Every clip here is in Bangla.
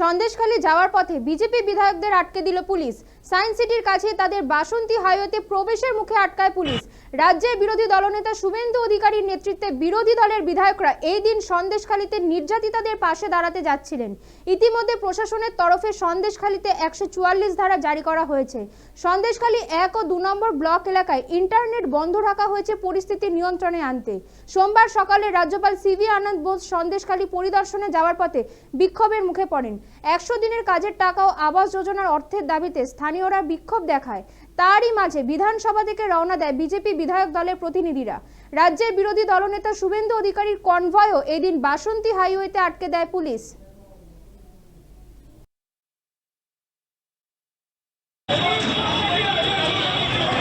সন্দেশখালী যাওয়ার পথে বিজেপি বিধায়কদের আটকে দিল পুলিশ। সায়েন্স সিটির কাছে তাদের বাসন্তী হাইওয়েতে প্রবেশের মুখে আটকায় পুলিশ। রাজ্যের বিরোধী দলনেতা শুভেন্দু অধিকারীর নেতৃত্বে বিরোধী দলের বিধায়করা এই দিন সন্দেশখালীতে নির্যাতিতাদের পাশে দাঁড়াতে যাচ্ছিলেন। ইতিমধ্যে প্রশাসনের তরফে সন্দেশখালীতে একশো চুয়াল্লিশ ধারা জারি করা হয়েছে। সন্দেশখালী এক ও দু নম্বর ব্লক এলাকায় ইন্টারনেট বন্ধ রাখা হয়েছে পরিস্থিতি নিয়ন্ত্রণে আনতে। সোমবার সকালে রাজ্যপাল সিভি আনন্দ বোস সন্দেশখালী পরিদর্শনে যাওয়ার পথে বিক্ষোভের মুখে পড়েন। একশো দিনের কাজের টাকা ও আবাস যোজনার অর্থের দাবিতে স্থানীয়রা বিক্ষোভ দেখায়। তারই মাঝে বিধানসভা থেকে রওনা দেয় বিজেপি বিধায়ক দলের প্রতিনিধিরা। রাজ্যের বিরোধী দলনেতা শুভেন্দু অধিকারীর কনভয়ও এদিন বাসন্তী হাইওয়েতে আটকে দেয় পুলিশ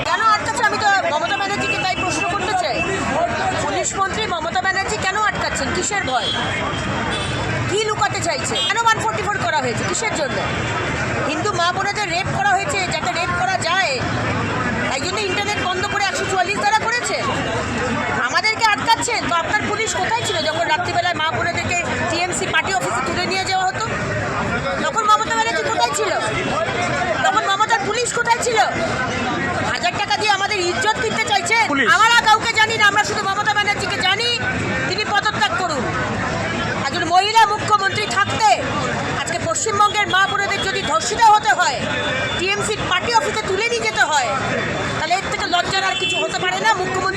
কেন আটকাচ্ছে আমি তো মমতা ব্যানার্জিকে তাই প্রশ্ন করতে চাই পুলিশ মন্ত্রী মমতা ব্যানার্জি কেন আটকাচ্ছেন কিসের ভয়। কি লুকাতে চাইছে? কেন ওয়ান ফোর্টি ফোর করা হয়েছে। কিসের জন্য? হিন্দু মা বোনেদের রেপ করা হয়েছে যাতে রেপ করা যায়। তাই জন্য ইন্টারনেট বন্ধ করে একশো চুয়াল্লিশ ধারা করেছে। আমাদেরকে আটকাচ্ছেন তো আপনার পুলিশ কোথায় ছিল যখন রাত্রিবেলায় মা বোনেদেরকে টিএমসি পার্টি অফিসে তুলে নিয়ে যাওয়া হতো? তখন মমতা ব্যানার্জি কোথায় ছিল? তখন মমতার পুলিশ কোথায় ছিল? হাজার টাকা দিয়ে আমাদের ইজ্জত কিনতে চাইছেন পুলিশ। আমরা কাউকে জানি না আমরা ধর্ষিতা হতে হয়, টিএমসির পার্টি অফিসে তুলে নিয়ে যেতে হয়, তাহলে এর থেকে লজ্জার আর কিছু হতে পারে না, মুখ্যমন্ত্রী